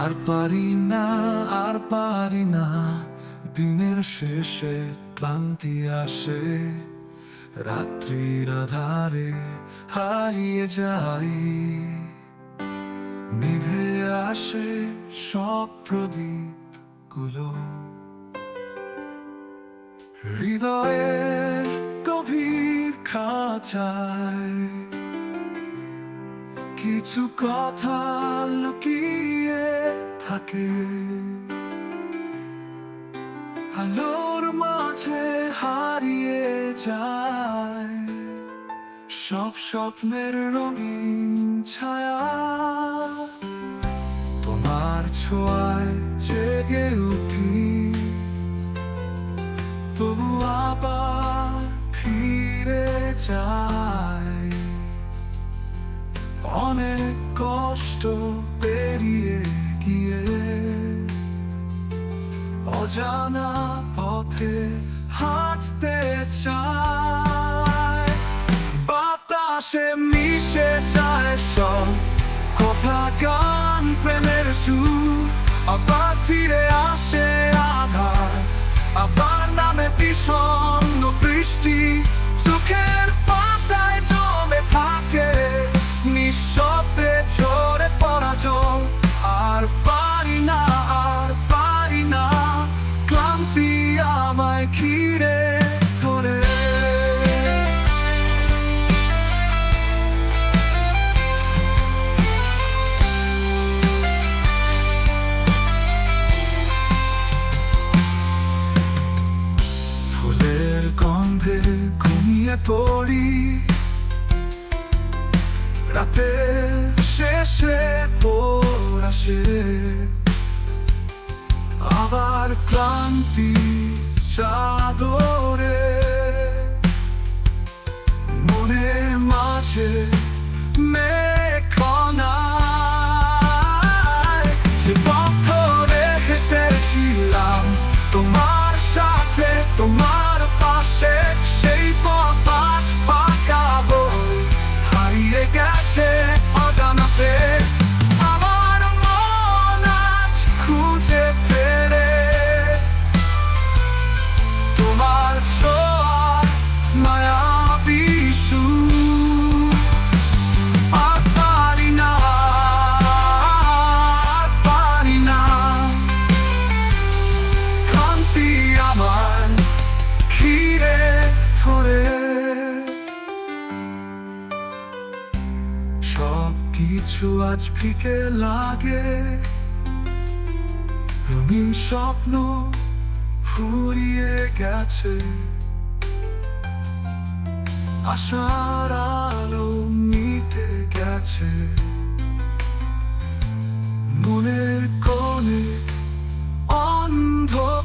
আর পারি না, আর পারি না। দিনের শেষে ক্লান্তি আসে। রাত্রির আধারে হারিয়ে যাই। নিভে আসে সব প্রদীপগুলো হৃদয়ের গভীর খাঁচায়। কিছু কথা লুকিয়ে থাকে। আলোর মাঝে হারিয়ে যায়। সব স্বপ্নের রঙিন ছায়া। তোমার ছোঁয়ায় জেগে উঠি। তবু আবার ফিরে যাই। কষ্ট পেরিয়ে গিয়ে অজানা পথে হাঁটতে চায়। বাতাসে মিশে যায় সব। কথা, গান, প্রেমের সুর, আবার ফিরে আসে ঘুমিয়ে পড়ি। রাতে শেষে আসে। আবার ক্লান্তি চাদরে। মনে মাঝে মেঘনায় যে পথ হেঁটেছিলাম তোমার কিছু আজ ফিকে লাগে। রঙিন স্বপ্ন ফুরিয়ে গেছে। আশার আলো মিটে গেছে। মনের কোণে অন্ধকার